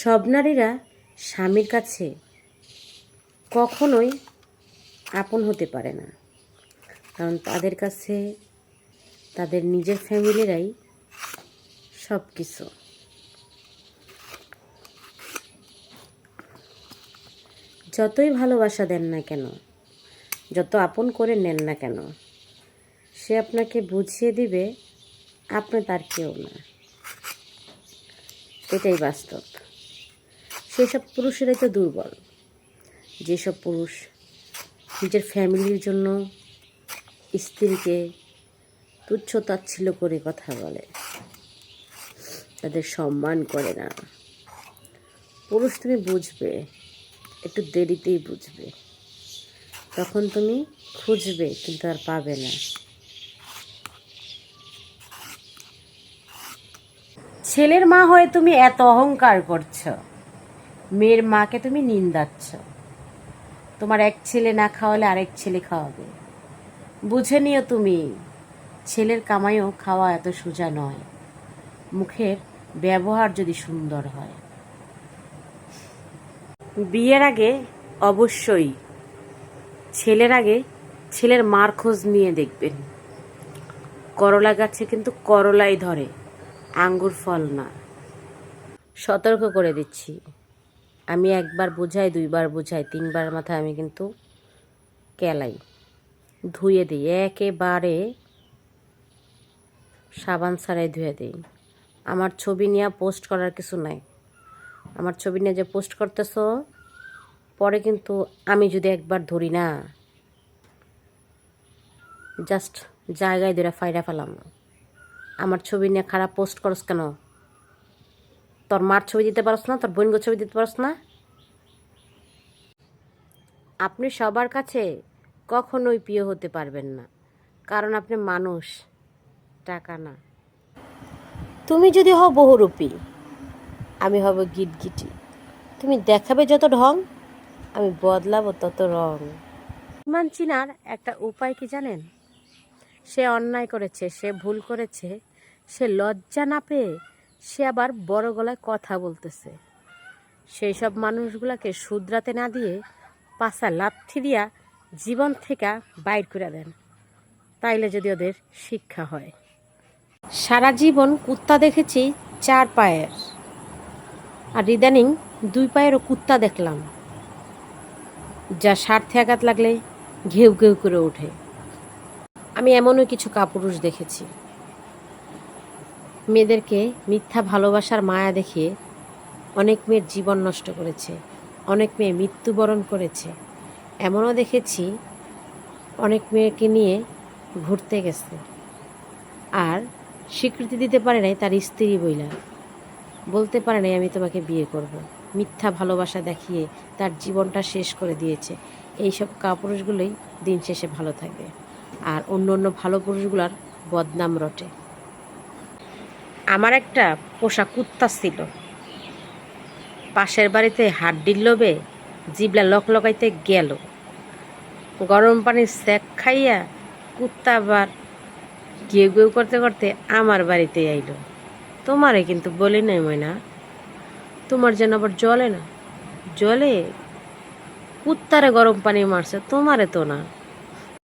সব নারীরা স্বামীর কাছে কখনোই আপন হতে পারে না। কারণ তাদের কাছে, তাদের নিজের ফ্যামিলিরাই সব কিছু যতই ভালোবাসা দেন না কেন, যত আপন করে নেন না কেন, সে আপনাকে বুঝিয়ে দিবে, আপনি তার কেউ না। এটাই বাস্তব। সেসব পুরুষেরাই তো দুর্বল। যেসব পুরুষ নিজের ফ্যামিলির জন্য স্ত্রীকে তুচ্ছ তাচ্ছিল্য করে কথা বলে, তাদের সম্মান করে না। পুরুষ তুমি বুঝবে, একটু দেরিতেই বুঝবে। তখন তুমি খুঁজবে, কিন্তু আর পাবে না। ছেলের মা হয়ে তুমি এত অহংকার করছ। মেয়ের মাকে তুমি নিন্দাচ্ছ তোমার এক ছেলে না খাওয়ালে আরেক ছেলে খাওয়াবে। বুঝে নিও তুমি, ছেলের কামাইও খাওয়া এত সোজা নয়। মুখের ব্যবহার যদি সুন্দর হয়। বিয়ের আগে অবশ্যই ছেলের আগে ছেলের মার খোঁজ নিয়ে দেখবেন। করলা গাছে কিন্তু করলাই ধরে, আঙ্গুর ফল না। সতর্ক করে দিচ্ছি। আমি একবার বোঝাই, দুইবার বোঝাই, তিনবার মাথায় আমি কিন্তু কেলাই। ধুয়ে দিই, একেবারে সাবান ছাড়াই ধুয়ে দিই। আমার ছবি নিয়ে পোস্ট করার কিছু নাই। আমার ছবি নিয়ে যে পোস্ট করতেছো, পরে কিন্তু আমি যদি একবার ধরি না জাস্ট জায়গায় ধরে ফাইরা ফেলাম। আমার ছবি নিয়ে খারাপ পোস্ট করস কেন? তোর মার ছবি দিতে পারস না, তোর বোনগো ছবি দিতে পারস না। আপনি সবার কাছে কখনোই প্রিয় হতে পারবেন না, কারণ আপনি মানুষ, টাকা না। তুমি যদি হও বহুরূপী, আমি হব গিটগিটি। তুমি দেখাবে যত ঢং, আমি বদলাবো তত রং। ইমান চিনার একটা উপায় কি জানেন? সে অন্যায় করেছে, সে ভুল করেছে, সে লজ্জা না পেয়ে সে আবার বড় গলায় কথা বলতেছে। সেই সব মানুষগুলোকে শুধরাতে না দিয়ে পাশা লাথি দিয়া জীবন থেকে বাইর করে দেন। তাইলে যদি ওদের শিক্ষা হয়। সারা জীবন কুত্তা দেখেছি চার পায়ের। আর ইদানিং দুই পায়েরও কুত্তা দেখলাম। যা স্বার্থে আঘাত লাগলে ঘেউ ঘেউ করে ওঠে। আমি এমনও কিছু কাপুরুষ দেখেছি। মেয়েদেরকে মিথ্যা ভালোবাসার মায়া দেখিয়ে অনেক মেয়ের জীবন নষ্ট করেছে, অনেক মেয়ে মৃত্যুবরণ করেছে। এমনও দেখেছি অনেক মেয়েকে নিয়ে ঘুরতে গেছে। আর স্বীকৃতি দিতে পারে নাই তার স্ত্রী বইলা। বলতে পারে নাই, আমি তোমাকে বিয়ে করব। মিথ্যা ভালোবাসা দেখিয়ে তার জীবনটা শেষ করে দিয়েছে। এইসব কাপুরুষগুলোই দিন শেষে ভালো থাকবে। আর অন্য অন্য ভালো পুরুষগুলার বদনাম রটে। আমার একটা পোষা কুত্তা ছিল। পাশের বাড়িতে হাড্ডির লোভে জিবলা লক লকাইতে গেল। গরম পানির স্যাক খাইয়া কুত্তা আবার গেউ গেউ করতে করতে আমার বাড়িতে আইলো। তোমারে কিন্তু বলি নাই ময়না, তোমার যেন আবার জলে না। জলে কুত্তারে গরম পানি মারছে, তোমারে তো না।